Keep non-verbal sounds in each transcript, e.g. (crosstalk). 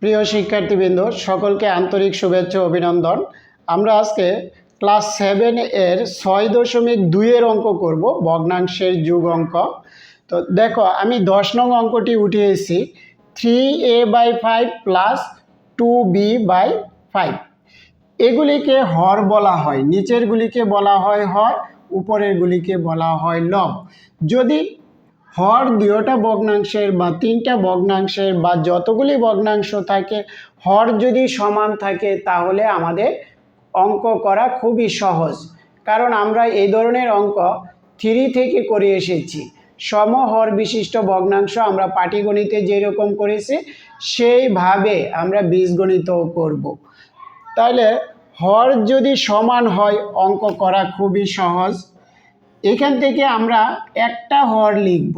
প্রিয় শিক্ষার্থীবৃন্দ, সকলকে আন্তরিক শুভেচ্ছা অভিনন্দন। আমরা আজকে ক্লাস সেভেন এর ছয় দশমিক দুইয়ের অঙ্ক করব, ভগ্নাংশের যুগ অঙ্ক। তো দেখো, আমি দশ নং অঙ্কটি উঠিয়েছি three A by five plus two B by five এগুলিকে হর বলা হয়, নিচেরগুলিকে বলা হয় হর, উপরেরগুলিকে বলা হয় লব। যদি হর দুয়োটা ভগ্নাংশের বা তিনটা ভগ্নাংশের বা যতগুলি ভগ্নাংশ থাকে, হর যদি সমান থাকে তাহলে আমাদের অঙ্ক করা খুবই সহজ। কারণ আমরা এই ধরনের অঙ্ক থ্রি থেকে করে এসেছি। সমহর বিশিষ্ট ভগ্নাংশ আমরা পাটিগণিতে যেরকম করেছি, সেইভাবে আমরা বীজগণিতও করব। তাহলে হর যদি সমান হয়, অঙ্ক করা খুবই সহজ। এখান থেকে আমরা একটা হর লিখব।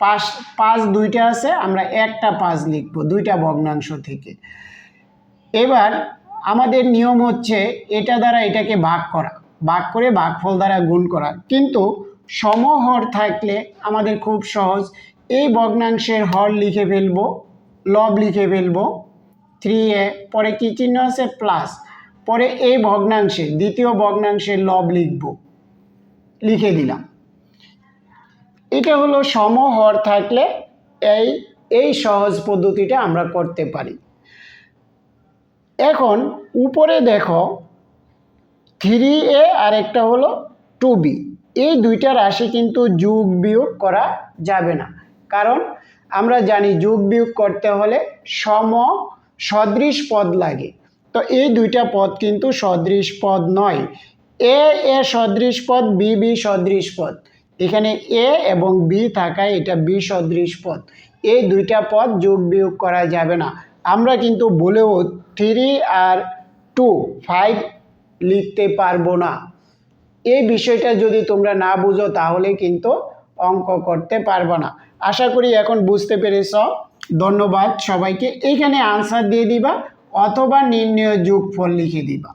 পাঁচ পাঁচ দুইটা আছে, আমরা একটা পাঁচ লিখব, দুইটা ভগ্নাংশ থেকে। এবার আমাদের নিয়ম হচ্ছে এটা দ্বারা এটাকে ভাগ করা, ভাগ করে ভাগফল দ্বারা গুণ করা। কিন্তু সমহর থাকলে আমাদের খুব সহজ, এই ভগ্নাংশের হর লিখে ফেলব, লব লিখে ফেলব থ্রি এ, পরে কী চিহ্ন আছে? প্লাস পরে এই ভগ্নাংশে, দ্বিতীয় ভগ্নাংশের লব লিখব। লিখে দিলাম এটা হলো সমহর থাকলে এই এই সহজ পদ্ধতিটা আমরা করতে পারি। এখন উপরে দেখো থ্রি এ আর একটা হলো টু বি এই দুইটা রাশি কিন্তু যোগ বিয়োগ করা যাবে না। কারণ আমরা জানি যোগ বিয়োগ করতে হলে সম সদৃশ পদ লাগে। তো এই দুইটা পদ কিন্তু সদৃশ পদ নয়। এ এ সদৃশ পদ বি বি সদৃশ পদ এখানে এ এবং বি থাকায় এটা বি সদৃশ পদ এই দুইটা পদ যোগ বিয়োগ করা যাবে না। আমরা কিন্তু বলেও থ্রি আর টু, ফাইভ লিখতে পারব না। এই বিষয়টা যদি তোমরা না বুঝো, তাহলে কিন্তু অঙ্ক করতে পারব না। আশা করি এখন বুঝতে পেরেছ। ধন্যবাদ সবাইকে। এইখানে আনসার দিয়ে দিবা অথবা নির্ণয় যোগফল লিখে দিবা।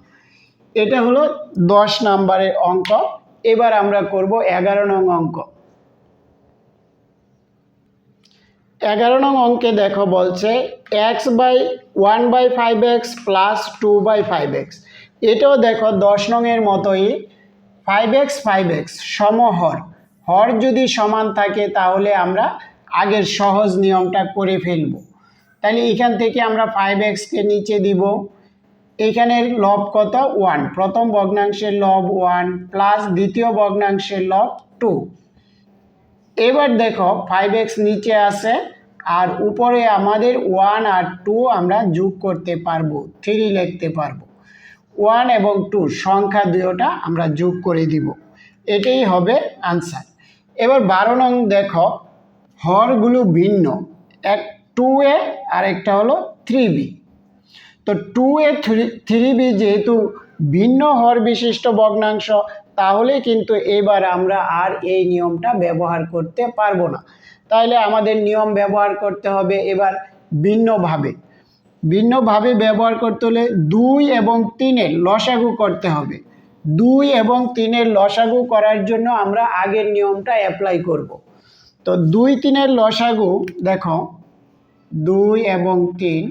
এটা হলো দশ নাম্বারের অঙ্ক। এবার আমরা করব এগারো নং অঙ্ক। এগারো নং অঙ্কে দেখো বলছে X by one by five X plus two by five X. এটাও দেখো দশ নংয়ের মতোই ফাইভ এক্স ফাইভ এক্স সমহর। হর যদি সমান থাকে তাহলে আমরা আগের সহজ নিয়মটা করে ফেলব। তাহলে এখান থেকে আমরা ফাইভ এক্সকে নিচে দিব। এখানের লব কত? ওয়ান প্রথম ভগ্নাংশের লব ওয়ান প্লাস দ্বিতীয় ভগ্নাংশের লব টু এবার দেখো ফাইভ এক্স নিচে আছে, আর উপরে আমাদের ওয়ান আর টু আমরা যোগ করতে পারব থ্রি লিখতে পারব। ওয়ান এবং টু সংখ্যা দুটোটা আমরা যোগ করে দিব। এটাই হবে আনসার এবার বারো নং দেখো, হরগুলো ভিন্ন, এক টু এ আর একটা হলো থ্রি বি তো two A three three B যেহেতু ভিন্ন হর বিশিষ্ট ভগ্নাংশ তাহলে কিন্তু এবার আমরা আর এই নিয়মটা ব্যবহার করতে পারব না। তাহলে আমাদের নিয়ম ব্যবহার করতে হবে এবার ভিন্নভাবে। ভিন্নভাবে ব্যবহার করতে হলে দুই এবং তিনের লসাগু করতে হবে। দুই এবং তিনের লসাগু করার জন্য আমরা আগের নিয়মটা অ্যাপ্লাই করব। তো দুই তিনের লসাগু, দেখো, দুই এবং তিন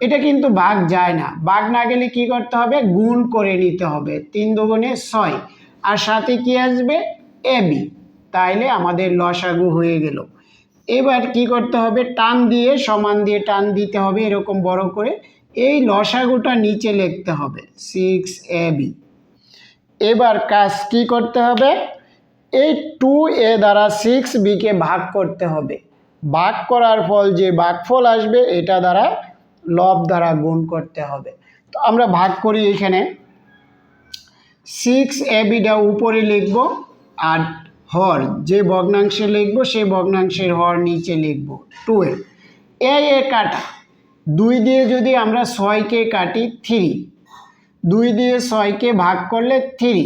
এটা কিন্তু ভাগ যায় না। ভাগ না গেলে কি করতে হবে? গুণ করে নিতে হবে। তিন দুগুণে ছয়। আর সাথে কি আসবে? A B. তাইলে আমাদের লসাগু হয়ে গেল। এবার কি করতে হবে? টান দিয়ে, সমান দিয়ে টান দিতে হবে এরকম বড় করে। এই লসাগুটা নিচে লিখতে হবে। সিক্স এ বি এবার কাজ কি করতে হবে? এই টু এ দ্বারা সিক্স বিকে ভাগ করতে হবে। ভাগ করার ফল যে ভাগফল আসবে, এটা দ্বারা লব দ্বারা গুণ করতে হবে। তো আমরা ভাগ করি এখানে। সিক্স এ বিটা উপরে লিখব আর হর, যে ভগ্নাংশে লিখব, সেই ভগ্নাংশের হর নিচে লিখব টু এ এ এ কাটা। দুই দিয়ে যদি আমরা ছয়কে কাটি থ্রি দুই দিয়ে ছয়কে ভাগ করলে থ্রি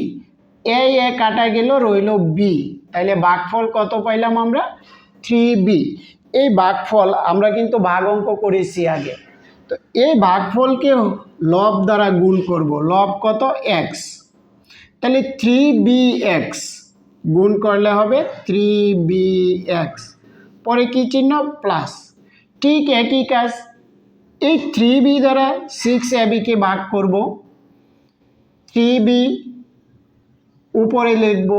এ এ কাটা গেল, রইল বি তাইলে ভাগফল কত পাইলাম আমরা? থ্রি বি এই ভাগফল আমরা কিন্তু ভাগ অঙ্ক করেছি আগে। তো এই ভাগফলকে লব দ্বারা গুণ করব। লব কত? এক্স তাহলে থ্রি বি এক্স গুণ করলে হবে থ্রি বি এক্স পরে কী চিহ্ন? প্লাস ঠিক একই কাজ। এই থ্রি বি দ্বারা সিক্স এ বিকে ভাগ করব। থ্রি বি উপরে লিখব।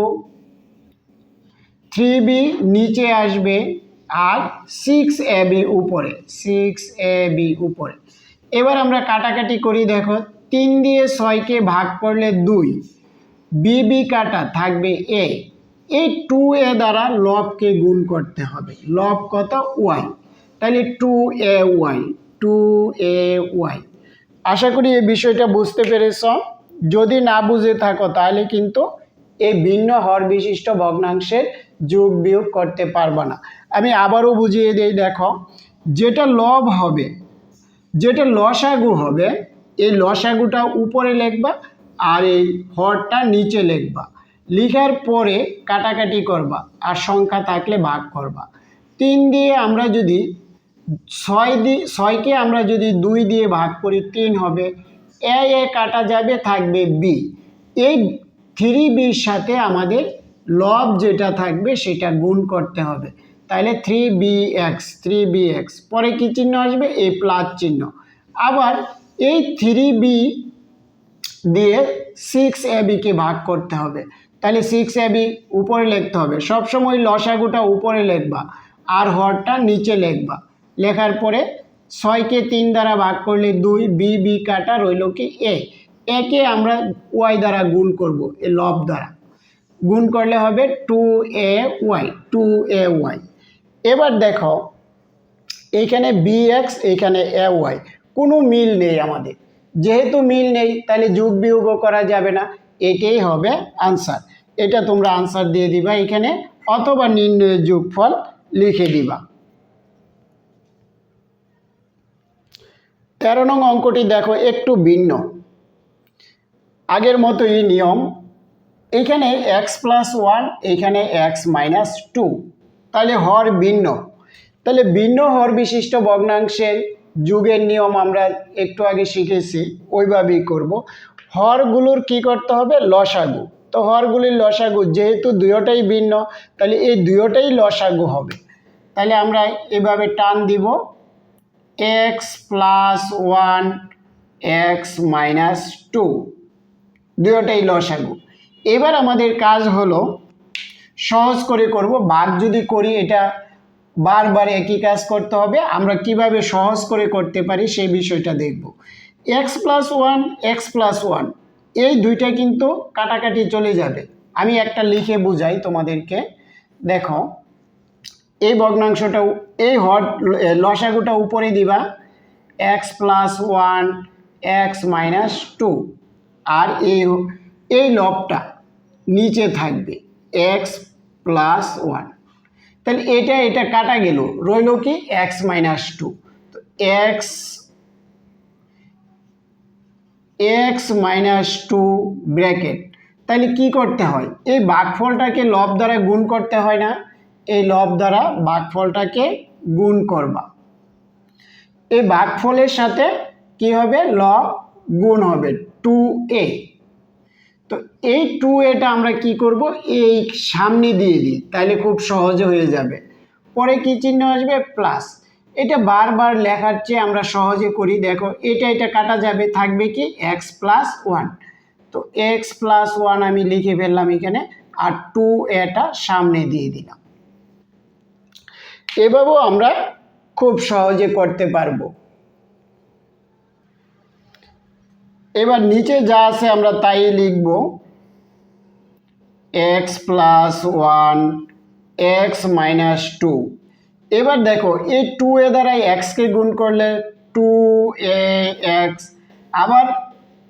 থ্রি বি নিচে আসবে। আর সিক্স এ বি উপরে সিক্স এ বি উপরে। এবার আমরা কাটাকাটি করি, দেখো, তিন দিয়ে ছয়কে ভাগ করলে দুই। বি বি কাটা থাকবে এ এই টু এ দ্বারা লবকে গুণ করতে হবে। লব কত? ওয়াই তাহলে two A Y two A Y আশা করি এই বিষয়টা বুঝতে পেরেছ। যদি না বুঝে থাকো, তাহলে কিন্তু এই ভিন্ন হর বিশিষ্ট ভগ্নাংশের যোগ বিয়োগ করতে পারবে না। আমি আবারও বুঝিয়ে দিই, দেখো, যেটা লব হবে, যেটা লসাগু হবে, এই লসাগুটা উপরে লিখবা আর এই হরটা নিচে লিখবা। লিখার পরে কাটাকাটি করবা আর সংখ্যা থাকলে ভাগ করবা। তিন দিয়ে আমরা যদি ছয় দিয়ে ছয়কে আমরা যদি দুই দিয়ে ভাগ করি, তিন হবে। এ এ কাটা যাবে, থাকবে বি। এই থ্রি বির সাথে আমাদের লব যেটা থাকবে সেটা গুণ করতে হবে। তাহলে three B X three B X পরে কী চিহ্ন আসবে? এই প্লাস চিহ্ন। আবার এই থ্রি বি দিয়ে সিক্স এ ভাগ করতে হবে। তাহলে সিক্স এ উপরে লিখতে হবে। সবসময় লসাগুটা উপরে লিখবা আর হরটা নিচে লিখবা। লেখার পরে ছয়কে তিন দ্বারা ভাগ করলে দুই বি বি কাটা রইল কি এ একে আমরা ওয়াই দ্বারা গুণ করব, এ লব দ্বারা। গুণ করলে হবে two A Y two A Y এবার দেখো, এইখানে বি এক্স এইখানে এ ওয়াই কোনো মিল নেই আমাদের। যেহেতু মিল নেই, তাহলে যোগ বিয়োগও করা যাবে না। এটাই হবে আনসার এটা তোমরা আনসার দিয়ে দিবা এখানে, অথবা নির্ণয়ের যোগফল লিখে দিবা। তেরো নং অঙ্কটি দেখো, একটু ভিন্ন। আগের মতোই নিয়ম এইখানে এক্স প্লাস ওয়ান এইখানে এক্স মাইনাস টু তাহলে হর ভিন্ন। তাহলে ভিন্ন হর বিশিষ্ট ভগ্নাংশের যুগের নিয়ম আমরা একটু আগে শিখেছি, ওইভাবেই করব। হরগুলোর কি করতে হবে? লসাগু। তো হরগুলির লসাগু যেহেতু দুয়োটাই ভিন্ন, তাহলে এই দুয়োটাই লসাগু হবে। তাহলে আমরা এভাবে টান দিব। X plus one X minus two দুয়োটাই লসাগু। এবার আমাদের কাজ হলো সহজ করে করব। বাঘ যদি করি, এটা বারবার একই কাজ করতে হবে। আমরা কীভাবে সহজ করে করতে পারি সেই বিষয়টা দেখব। X plus one X plus one এই দুইটা কিন্তু কাটাকাটি চলে যাবে। আমি একটা লিখে বুঝাই তোমাদেরকে। দেখো, এই ভগ্নাংশটা এই হট লসাগুটা উপরে দিবা। X plus one X minus two আর এই এই লবটা নিচে থাকবে এক্স প্লাস ওয়ান তাহলে এটা এটা কাটা গেল, রইল কি এক্স মাইনাস টু তো X X minus two bracket তাহলে কি করতে হয়? এই বাঘফলটাকে লব দ্বারা গুণ করতে হয় না, এই লব দ্বারা বাঘফলটাকে গুণ করবা। এই বাঘফলের সাথে কি হবে? লব গুণ হবে টু এ তো এই টু এটা আমরা কি করব? এই সামনে দিয়ে দিই তাহলে খুব সহজে হয়ে যাবে। পরে কি চিহ্ন আসবে? প্লাস এটা বারবার লেখার চেয়ে আমরা সহজে করি। দেখো, এটা এটা কাটা যাবে, থাকবে কি এক্স প্লাস ওয়ান তো এক্স প্লাস ওয়ান আমি লিখে ফেললাম এখানে, আর টু এটা সামনে দিয়ে দিলাম। এভাবেও আমরা খুব সহজে করতে পারব। এবার নিচে যা আছে আমরা তাই লিখব X plus one X minus two এবার দেখো, এই টু এ দ্বারা এক্সকে গুণ করলে টু এ এক্স আবার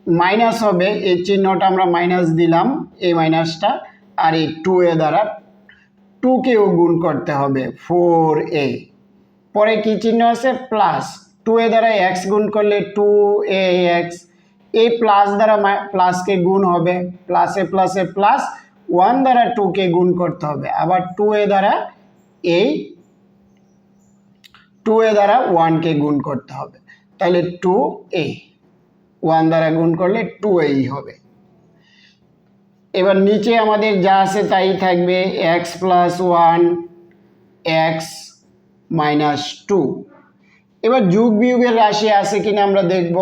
মাইনাস হবে, এই চিহ্নটা আমরা মাইনাস দিলাম, এই মাইনাসটা আর এই টু এ দ্বারা টুকেও গুণ করতে হবে ফোর এ পরে কি চিহ্ন আছে? প্লাস টু এ দ্বারা এক্স গুণ করলে টু এ এক্স এই প্লাস দ্বারা প্লাসকে গুণ হবে। প্লাসে প্লাসে প্লাস ওয়ান দ্বারা টুকে গুণ করতে হবে। আবার টু এ দ্বারা এই টু এ দ্বারা ওয়ানকে গুণ করতে হবে। তাহলে টু এ ওয়ান দ্বারা গুণ করলে টু এই হবে। এবার নিচে আমাদের যা আছে তাই থাকবে। X plus one X minus two এবার যুগ বিয়োগের রাশি আছে কিনা আমরা দেখব।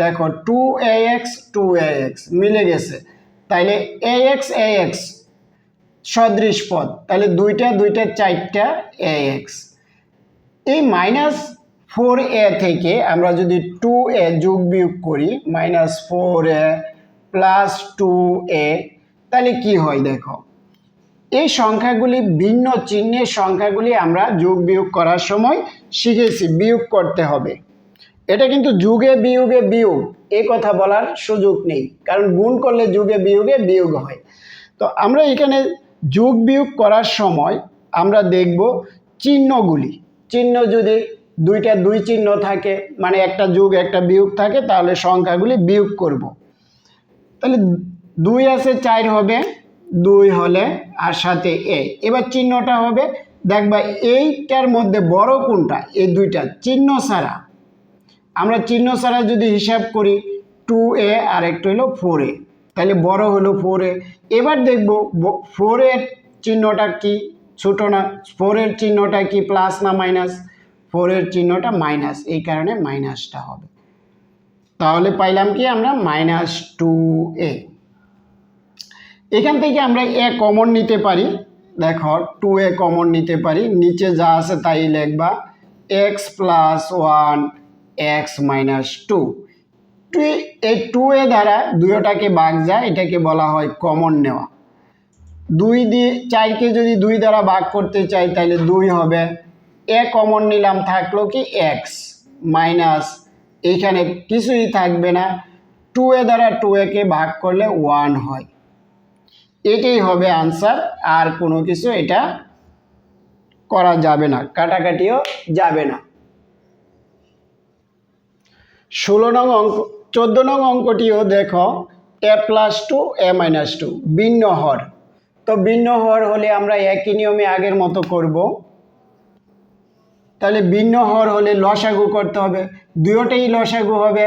দেখো two A X two A X মিলে গেছে। তাইলে এ এক্স এ এক্স সদৃশ পদ। তাহলে দুইটা দুইটা, চারটা এ এক্স এই মাইনাস ফোর এ থেকে আমরা যদি টু এ যোগ বিয়োগ করি minus four A plus two A তাহলে কি হয় দেখো? এই সংখ্যাগুলি ভিন্ন চিহ্নের সংখ্যাগুলি আমরা যোগ বিয়োগ করার সময় শিখেছি, বিয়োগ করতে হবে। এটা কিন্তু যুগে বিয়োগে বিয়োগ। এ কথা বলার সুযোগ নেই। কারণ গুণ করলে যুগে বিয়োগে বিয়োগ হয়। তো আমরা এখানে যুগ বিয়োগ করার সময় আমরা দেখব চিহ্নগুলি। চিহ্ন যদি দুইটা দুই চিহ্ন থাকে মানে একটা যোগ, একটা বিয়োগ থাকে, তাহলে সংখ্যাগুলি বিয়োগ করব। তাহলে দুই আছে চার হবে, দুই হলে আর সাথে এ। এবার চিহ্নটা হবে, দেখবা এইটার মধ্যে বড় কোনটা? এই দুইটা। চিহ্ন ছাড়া। আমরা চিহ্ন ছাড়া যদি হিসাব করি টু এ আর একটা হলো ফোর এ তাহলে বড় হলো ফোর এ এবার দেখব ফোরের চিহ্নটা কি? ছোটো না? ফোরের চিহ্নটা কি প্লাস না মাইনাস ফোরের চিহ্নটা মাইনাস এই কারণে মাইনাসটা হবে। তাহলে পাইলাম কি আমরা মাইনাস টু এ এখান থেকে আমরা এ কমন নিতে পারি। দেখো টু এ কমন নিতে পারি। নিচে যা আছে তাই লিখবা। X plus one X minus two. Two এই টু এ দ্বারা দুইটাকে ভাগ যায়, এটাকে বলা হয় কমন নেওয়া। দুই দিয়ে, চারকে যদি দুই দ্বারা ভাগ করতে চাই, তাহলে দুই হবে। এ কমন নিলাম, থাকল কি এক্স মাইনাস, এইখানে কিছুই থাকবে না। টু এ দ্বারা টু একে ভাগ করলে ওয়ান হয়। এটাই হবে আনসার, আর কোনো কিছু এটা করা যাবে না, কাটাকাটিও যাবে না। ষোলো নং অঙ্ক, চোদ্দ নং অঙ্কটিও দেখো, A plus two A minus two ভিন্ন হর। তো ভিন্ন হর হলে আমরা একই নিয়মে আগের মতো করব। তাহলে ভিন্ন হর হলে লসাগু করতে হবে। দুয়োটাই লসাগু হবে।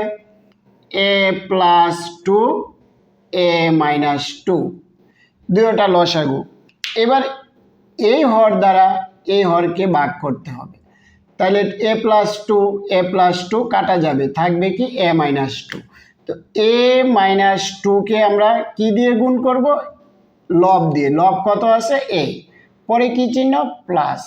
A plus two A minus two দুয়োটা লসাগু। এবার এই হর দ্বারা এই হরকে ভাগ করতে হবে। তাহলে A plus two A plus two কাটা যাবে। থাকবে কি এ মাইনাস টু তো এ মাইনাস টুকে আমরা কি দিয়ে গুণ করব? লব দিয়ে। লব কত আছে? এ পরে কি চিহ্ন? Plus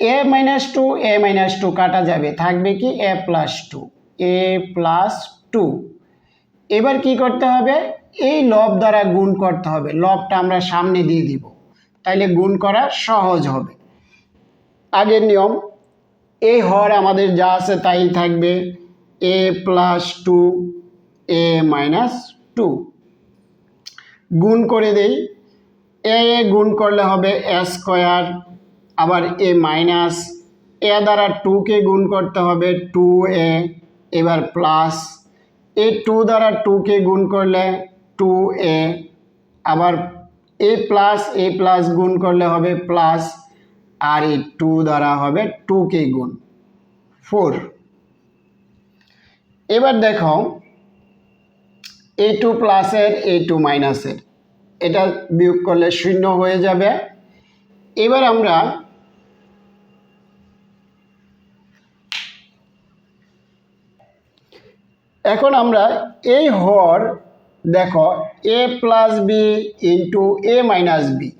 A minus two A minus two কাটা যাবে। থাকবে কি A plus two A plus two এবার কি করতে হবে? এই লব দ্বারা গুণ করতে হবে। লবটা আমরা সামনে দিয়ে দিব। তাইলে গুণ করা সহজ হবে। আগের নিয়ম এই হর আমাদের যা আছে তাই থাকবে a plus two a minus two গুণ করে দেই। এ এ গুণ করলে হবে এ স্কোয়ার আবার এ মাইনাস এ দ্বারা টুকে গুণ করতে হবে টু এ এবার প্লাস এ টু দ্বারা টুকে গুণ করলে টু এ আবার এ প্লাস এ প্লাস গুণ করলে হবে প্লাস আর এই টু দ্বারা হবে টুকে গুণ। ফোর। এবার দেখো, এ টু প্লাসের, এ টু মাইনাসের। এটা বিয়োগ করলে শূন্য হয়ে যাবে। এবার আমরা এখন আমরা এই হর, দেখো, a plus b into a minus b.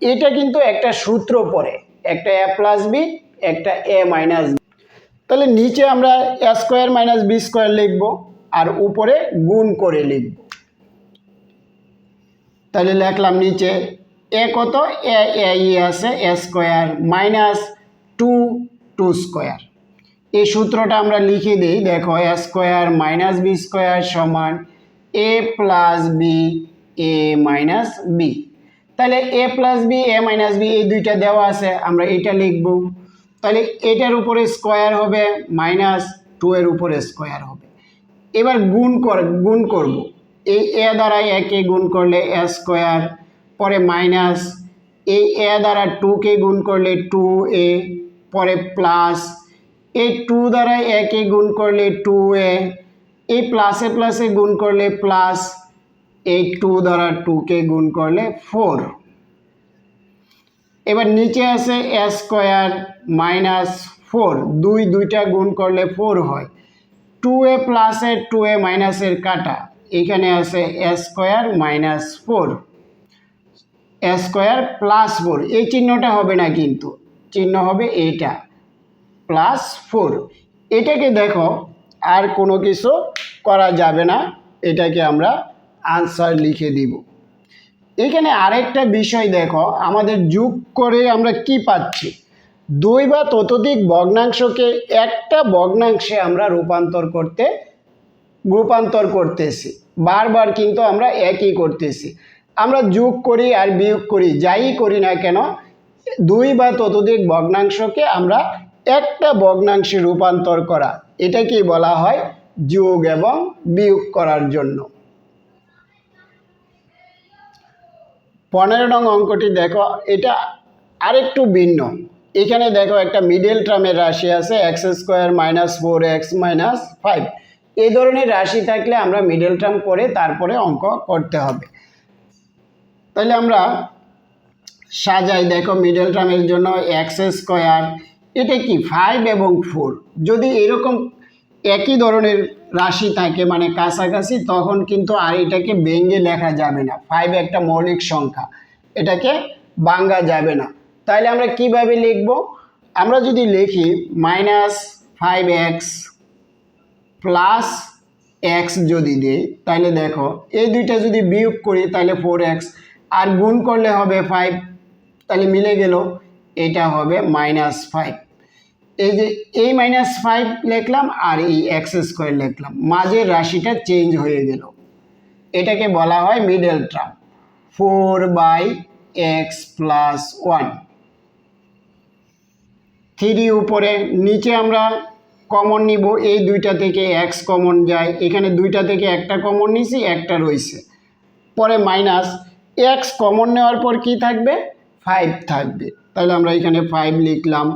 এটা কিন্তু একটা সূত্র পড়ে। একটা এ প্লাস বি একটা এ মাইনাস বি তাহলে নিচে আমরা a square minus b square লিখব আর উপরে গুণ করে লিখব। তাহলে লিখলাম নিচে এ কত? এ ই আছে a square minus two two square এই সূত্রটা আমরা লিখে দিই, দেখো a square minus b square সমান a plus b a minus b তাহলে a plus b a minus b এই দুইটা দেওয়া আছে, আমরা এটা লিখব। তাহলে এটার উপরে স্কোয়ার হবে মাইনাস টু এর উপরে স্কোয়ার হবে। এবার গুণ কর, গুণ করব। এই এ দ্বারা একে গুণ করলে এ স্কোয়ার পরে মাইনাস এই এ দ্বারা টুকে গুণ করলে টু এ পরে প্লাস এই টু দ্বারা একে গুণ করলে টু এ এই প্লাসে প্লাসে গুণ করলে প্লাস এই টু দ্বারা টুকে গুণ করলে ফোর এবার নিচে আছে এ স্কোয়ার মাইনাস ফোর দুই দুইটা গুণ করলে ফোর হয়। টু এ প্লাসের টু এ মাইনাসের কাটা। এখানে আছে a square minus four a square plus four এই চিহ্নটা হবে না কিন্তু। চিহ্ন হবে এইটা। প্লাস ফোর এটাকে দেখো, আর কোনো কিছু করা যাবে না। এটাকে আমরা আনসার লিখে দিব। এখানে আরেকটা বিষয় দেখো, আমাদের যোগ করে আমরা কি পাচ্ছি? দুই বা ততোধিক ভগ্নাংশকে একটা ভগ্নাংশে আমরা রূপান্তর করতে, রূপান্তর করতেছি। বারবার কিন্তু আমরা একই করতেছি। আমরা যোগ করি আর বিয়োগ করি, যাই করি না কেন, দুই বা ততোধিক ভগ্নাংশকে আমরা একটা ভগ্নাংশে রূপান্তর করা, এটাকেই বলা হয় যোগ এবং বিয়োগ করার জন্য। পনেরো নং অঙ্কটি দেখো, এটা আরেকটু ভিন্ন। এখানে দেখো একটা মিডল টার্মের রাশি আছে x square minus four x minus five এই ধরনের রাশি থাকলে আমরা মিডল টার্ম করে তারপরে অঙ্ক করতে হবে। তাহলে আমরা সাজাই, দেখো মিডল টার্মের জন্য এক্স স্কোয়ার এটা কি ফাইভ এবং ফোর যদি এরকম একই ধরনের রাশি থাকে মানে কাছাকাছি, তখন কিন্তু আর এটাকে ভেঙে লেখা যাবে না। ফাইভ একটা মৌলিক সংখ্যা, এটাকে ভাঙ্গা যাবে না। তাহলে আমরা কীভাবে লিখব? আমরা যদি লিখি minus five x plus x যদি দিই তাহলে দেখো, এই দুইটা যদি বিয়োগ করি তাহলে ফোর এক্স আর গুণ করলে হবে ফাইভ তাহলে মিলে গেল, এটা হবে মাইনাস ফাইভ এই যে এই মাইনাস ফাইভ লিখলাম আর এই এক্স স্কোয়ার লিখলাম। মাঝের রাশিটা চেঞ্জ হয়ে গেল। এটাকে বলা হয় middle term four by x plus one three উপরে, নিচে আমরা কমন নিব। এই দুইটা থেকে এক্স কমন যায়। এখানে দুইটা থেকে একটা কমন নিছি, একটা রয়েছে পরে মাইনাস এক্স কমন নেওয়ার পর কি থাকবে? ফাইভ থাকবে। তাহলে আমরা এখানে ফাইভ লিখলাম।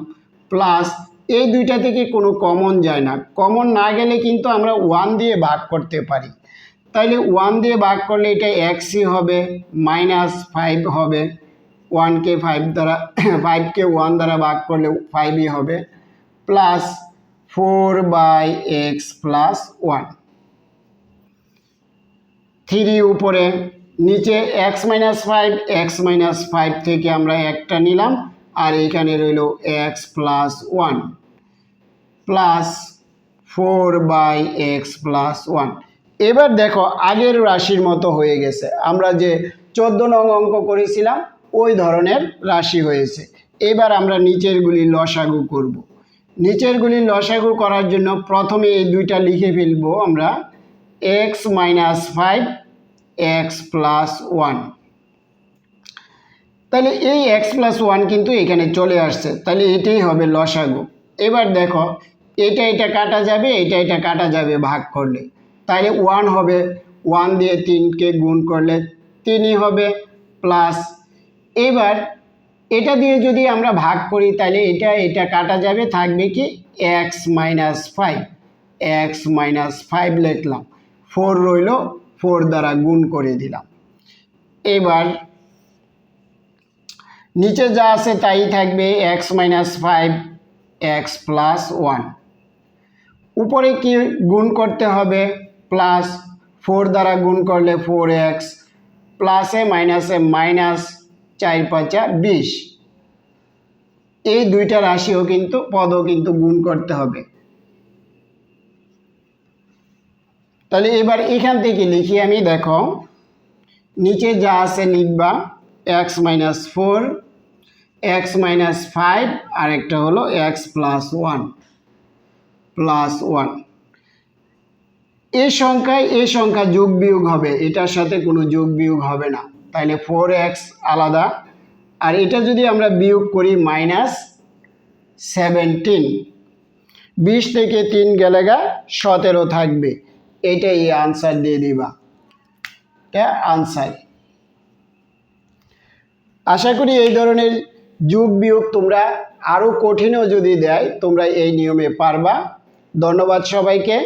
প্লাস এই দুইটা থেকে কোনো কমন যায় না। কমন না গেলে কিন্তু আমরা ওয়ান দিয়ে ভাগ করতে পারি। তাইলে ওয়ান দিয়ে ভাগ করলে এটা এক্সই হবে মাইনাস ফাইভ হবে। ওয়ানকে ফাইভ দ্বারা (coughs) ফাইভকে ওয়ান দ্বারা ভাগ করলে ফাইভই হবে। Plus four by x plus one three উপরে, নিচে x minus five x minus five থেকে আমরা একটা নিলাম। আর এইখানে রইল x plus one plus four by x plus one এবার দেখো আগের রাশির মতো হয়ে গেছে। আমরা যে চোদ্দ নং অঙ্ক করেছিলাম, ওই ধরনের রাশি হয়েছে। এবার আমরা নিচেরগুলি লসাগু করব। নিচেরগুলি লসাগু করার জন্য প্রথমে এই দুইটা লিখে ফেলব আমরা। X minus five x plus one তাহলে এই এক্স প্লাস ওয়ান কিন্তু এখানে চলে আসছে। তাহলে এটাই হবে লসাগু। এবার দেখো, এটা এটা কাটা যাবে, এটা এটা কাটা যাবে ভাগ করলে। তাহলে ওয়ান হবে ওয়ান দিয়ে তিনকে গুণ করলে তিনই হবে প্লাস এবার এটা দিয়ে যদি আমরা ভাগ করি, তাহলে এটা এটা কাটা যাবে, থাকবে কি x minus five x minus five লিখলাম। ফোর রইল ফোর দ্বারা গুণ করে দিলাম। এবার নিচে যা আছে তাই থাকবে x minus five x plus one উপরে কি গুণ করতে হবে? প্লাস ফোর দ্বারা গুণ করলে ফোর এক্স প্লাসে মাইনাসে মাইনাস চার পাঁচা বিশ। এই দুইটা রাশিও কিন্তু, পদও কিন্তু গুণ করতে হবে। তাহলে এবার এখান থেকে লিখি আমি, দেখো। নিচে যা আছে লিখবা x minus four x minus five আর একটা হলো x plus one plus one. এই সংখ্যায় এই সংখ্যা যোগ বিয়োগ হবে, এটার সাথে কোনো যোগ বিয়োগ হবে না। তাহলে ফোর এক্স আলাদা, আর এটা যদি আমরা বিয়োগ করি মাইনাস সেভেন্টিন, বিশ থেকে তিন গেলে গা সতেরো থাকবে, এটাই আনসার দিয়ে দিবা। এটা আনসার আশা করি এই ধরনের যোগ বিয়োগ তোমরা আরও কঠিনও যদি দেয় তোমরা এই নিয়মে পারবা। ধন্যবাদ সবাইকে।